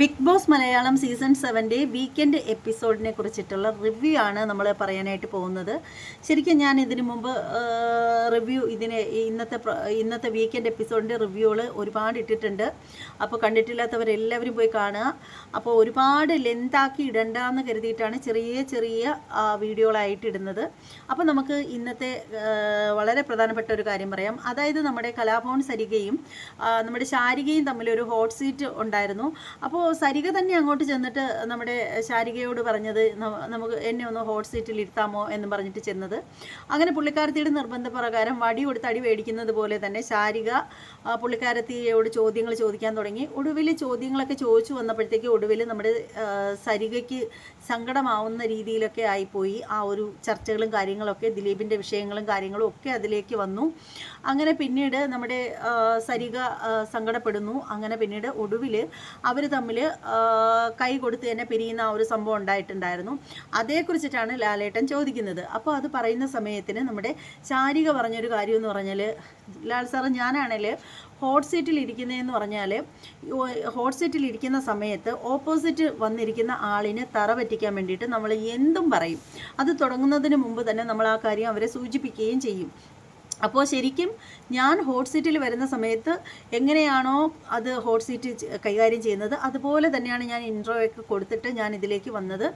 Big boss Malayalam season സെവന്റെ weekend എപ്പിസോഡിനെ കുറിച്ചിട്ടുള്ള റിവ്യൂ ആണ് നമ്മൾ പറയാനായിട്ട് പോകുന്നത്. ശരിക്കും ഞാൻ ഇതിനു മുമ്പ് റിവ്യൂ ഇതിനെ ഇന്നത്തെ ഇന്നത്തെ വീക്കെൻഡ് എപ്പിസോഡിന്റെ റിവ്യൂകൾ ഒരുപാട് ഇട്ടിട്ടുണ്ട്. അപ്പോൾ കണ്ടിട്ടില്ലാത്തവരെല്ലാവരും പോയി കാണുക. അപ്പോൾ ഒരുപാട് ലെന്താക്കി ഇടണ്ടെന്ന് കരുതിയിട്ടാണ് ചെറിയ ചെറിയ വീഡിയോകളായിട്ട് ഇടുന്നത്. അപ്പോൾ നമുക്ക് ഇന്നത്തെ വളരെ പ്രധാനപ്പെട്ട ഒരു കാര്യം പറയാം. അതായത് നമ്മുടെ കലാഭവൻ സരികയും നമ്മുടെ ശാരികയും തമ്മിലൊരു ഹോട്ട് സീറ്റ് ഉണ്ടായിരുന്നു. അപ്പോൾ സരിക തന്നെ അങ്ങോട്ട് ചെന്നിട്ട് നമ്മുടെ ശാരികയോട് പറഞ്ഞത് നമുക്ക് എന്നെ ഒന്ന് ഹോട്ട് സീറ്റിൽ ഇരുത്താമോ എന്ന് പറഞ്ഞിട്ട് ചെന്നത്. അങ്ങനെ പുള്ളിക്കാരത്തിയുടെ നിർബന്ധപ്രകാരം വടി കൊടുത്ത് അടി മേടിക്കുന്നത് പോലെ തന്നെ ശാരിക പുള്ളിക്കാരത്തിയോട് ചോദ്യങ്ങൾ ചോദിക്കാൻ തുടങ്ങി. ഒടുവിൽ ചോദ്യങ്ങളൊക്കെ ചോദിച്ചു വന്നപ്പോഴത്തേക്ക് ഒടുവിൽ നമ്മുടെ സരികയ്ക്ക് സങ്കടമാവുന്ന രീതിയിലൊക്കെ ആയിപ്പോയി. ആ ഒരു ചർച്ചകളും കാര്യങ്ങളൊക്കെ ദിലീപിന്റെ വിഷയങ്ങളും കാര്യങ്ങളും ഒക്കെ അതിലേക്ക് വന്നു. അങ്ങനെ പിന്നീട് നമ്മുടെ സരിക സങ്കടപ്പെടുന്നു. അങ്ങനെ പിന്നീട് ഒടുവിൽ അവർ തമ്മിൽ കൈ കൊടുത്ത് തന്നെ പിരിയുന്ന ആ ഒരു സംഭവം ഉണ്ടായിട്ടുണ്ടായിരുന്നു. അതേക്കുറിച്ചിട്ടാണ് ലാലേട്ടൻ ചോദിക്കുന്നത്. അപ്പോൾ അത് പറയുന്ന സമയത്തിന് നമ്മുടെ ശാരിക പറഞ്ഞൊരു കാര്യം എന്ന് പറഞ്ഞാൽ ലാൽ സാറ് ഞാനാണെങ്കിൽ ഹോട്ട് സീറ്റിൽ ഇരിക്കുന്നതെന്ന് പറഞ്ഞാൽ ഹോട്ട് സീറ്റിൽ ഇരിക്കുന്ന സമയത്ത് ഓപ്പോസിറ്റ് വന്നിരിക്കുന്ന ആളിനെ തറ പറ്റിക്കാൻ വേണ്ടിയിട്ട് നമ്മൾ എന്തും പറയും. അത് തുടങ്ങുന്നതിന് മുമ്പ് തന്നെ നമ്മൾ ആ കാര്യം അവരെ സൂചിപ്പിക്കുകയും ചെയ്യും. അപ്പോൾ ശരിക്കും ഞാൻ ഹോട്ട് സീറ്റിൽ വരുന്ന സമയത്ത് എങ്ങനെയാണോ അത് ഹോട്ട് സീറ്റ് കൈകാര്യം ചെയ്യുന്നത് അതുപോലെ തന്നെയാണ് ഞാൻ ഇൻട്രോ ഒക്കെ കൊടുത്തിട്ട് ഞാൻ ഇതിലേക്ക് വന്നത്.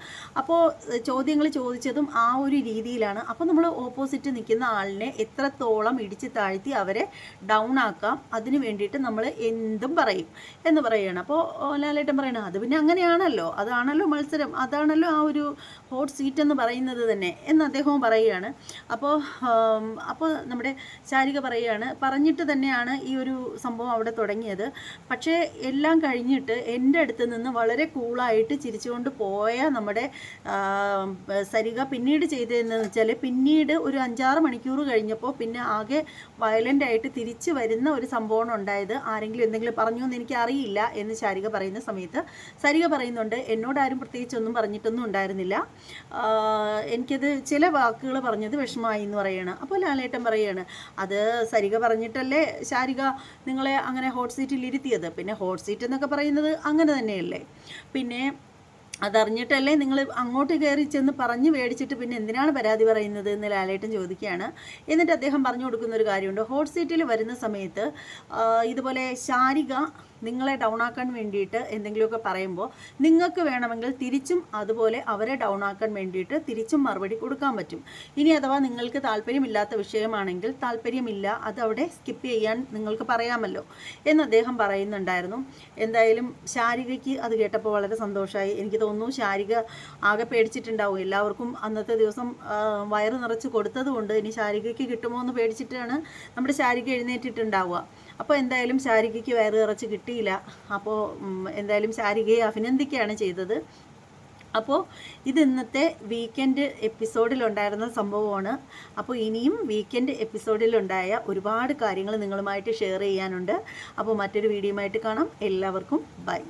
അപ്പോൾ ചോദ്യങ്ങൾ ചോദിച്ചതും ആ ഒരു രീതിയിലാണ്. അപ്പോൾ നമ്മൾ ഓപ്പോസിറ്റ് നിൽക്കുന്ന ആളിനെ എത്രത്തോളം ഇടിച്ച് താഴ്ത്തി അവരെ ഡൗൺ ആക്കാം അതിന് വേണ്ടിയിട്ട് നമ്മൾ എന്തും പറയും എന്ന് പറയുകയാണ് അപ്പോൾ ലാലേട്ടൻ പറയണം അത് പിന്നെ അങ്ങനെയാണല്ലോ അതാണല്ലോ മത്സരം അതാണല്ലോ ആ ഒരു ഹോട്ട് സീറ്റ് എന്ന് പറയുന്നത് തന്നെ എന്ന് അദ്ദേഹവും പറയുകയാണ്. അപ്പോൾ അപ്പോൾ നമ്മുടെ ശാരിക പറയുകയാണ്. പറഞ്ഞിട്ട് തന്നെയാണ് ഈ ഒരു സംഭവം അവിടെ തുടങ്ങിയത്. പക്ഷേ എല്ലാം കഴിഞ്ഞിട്ട് എന്റെ അടുത്ത് നിന്ന് വളരെ കൂളായിട്ട് ചിരിച്ചുകൊണ്ട് പോയ നമ്മുടെ സരിക പിന്നീട് ചെയ്തതെന്ന് വെച്ചാൽ പിന്നീട് ഒരു അഞ്ചാറ് മണിക്കൂർ കഴിഞ്ഞപ്പോൾ പിന്നെ ആകെ വയലന്റ് ആയിട്ട് തിരിച്ചു വരുന്ന ഒരു സംഭവമാണ് ഉണ്ടായത്. ആരെങ്കിലും എന്തെങ്കിലും പറഞ്ഞു എന്ന് എനിക്ക് അറിയില്ല എന്ന് ശാരിക പറയുന്ന സമയത്ത്. സരിക പറയുന്നുണ്ട് എന്നോട് ആരും പ്രത്യേകിച്ചൊന്നും പറഞ്ഞിട്ടൊന്നും ഉണ്ടായിരുന്നില്ല. എനിക്കത് ചില വാക്കുകൾ പറഞ്ഞത് വിഷമമായി എന്ന് പറയാണ്. അപ്പോൾ ലാലേട്ടൻ പറയാണ് അത് സരിക പറഞ്ഞിട്ടല്ലേ ശാരിക നിങ്ങളെ അങ്ങനെ ഹോട്ട് സീറ്റിൽ ഇരുത്തിയത്? പിന്നെ ഹോട്ട് സീറ്റ് എന്നൊക്കെ പറയുന്നത് അങ്ങനെ തന്നെയല്ലേ? പിന്നെ അതറിഞ്ഞിട്ടല്ലേ നിങ്ങൾ അങ്ങോട്ട് കയറി ചെന്ന് പറഞ്ഞ് മേടിച്ചിട്ട് പിന്നെ എന്തിനാണ് പരാതി പറയുന്നത് എന്ന് ലാലേട്ടൻ ചോദിക്കുകയാണ്. എന്നിട്ട് അദ്ദേഹം പറഞ്ഞു കൊടുക്കുന്ന ഒരു കാര്യമുണ്ട്. ഹോട്ട് സീറ്റിൽ വരുന്ന സമയത്ത് ഇതുപോലെ ശാരിക നിങ്ങളെ ഡൗൺ ആക്കാൻ വേണ്ടിയിട്ട് എന്തെങ്കിലുമൊക്കെ പറയുമ്പോൾ നിങ്ങൾക്ക് വേണമെങ്കിൽ തിരിച്ചും അതുപോലെ അവരെ ഡൗൺ ആക്കാൻ വേണ്ടിയിട്ട് തിരിച്ചും മറുപടി കൊടുക്കാൻ പറ്റും. ഇനി അഥവാ നിങ്ങൾക്ക് താല്പര്യമില്ലാത്ത വിഷയമാണെങ്കിൽ താല്പര്യമില്ല അത് അവിടെ സ്കിപ്പ് ചെയ്യാൻ നിങ്ങൾക്ക് പറയാമല്ലോ എന്ന് അദ്ദേഹം പറയുന്നുണ്ടായിരുന്നു. എന്തായാലും ശാരികയ്ക്ക് അത് കേട്ടപ്പോൾ വളരെ സന്തോഷമായി. എനിക്ക് തോന്നുന്നു. ശാരിക ആകെ പേടിച്ചിട്ടുണ്ടാവും. എല്ലാവർക്കും അന്നത്തെ ദിവസം വയറ് നിറച്ച് കൊടുത്തതുകൊണ്ട് ഇനി ശാരികയ്ക്ക് കിട്ടുമോ എന്ന് പേടിച്ചിട്ടാണ് നമ്മുടെ ശാരിക എഴുന്നേറ്റിട്ടുണ്ടാവുക. അപ്പോൾ എന്തായാലും ശാരികയ്ക്ക് വയറ് നിറച്ച് കിട്ടിയില്ല. അപ്പോൾ എന്തായാലും ശാരികയെ അഭിനന്ദിക്കുകയാണ് ചെയ്തത്. അപ്പോൾ ഇത് ഇന്നത്തെ വീക്കെൻഡ് എപ്പിസോഡിലുണ്ടായിരുന്ന സംഭവമാണ്. അപ്പോൾ ഇനിയും വീക്കെൻഡ് എപ്പിസോഡിലുണ്ടായ ഒരുപാട് കാര്യങ്ങൾ നിങ്ങളുമായിട്ട് ഷെയർ ചെയ്യാനുണ്ട്. അപ്പോൾ മറ്റൊരു വീഡിയോയുമായിട്ട് കാണാം. എല്ലാവർക്കും ബൈ.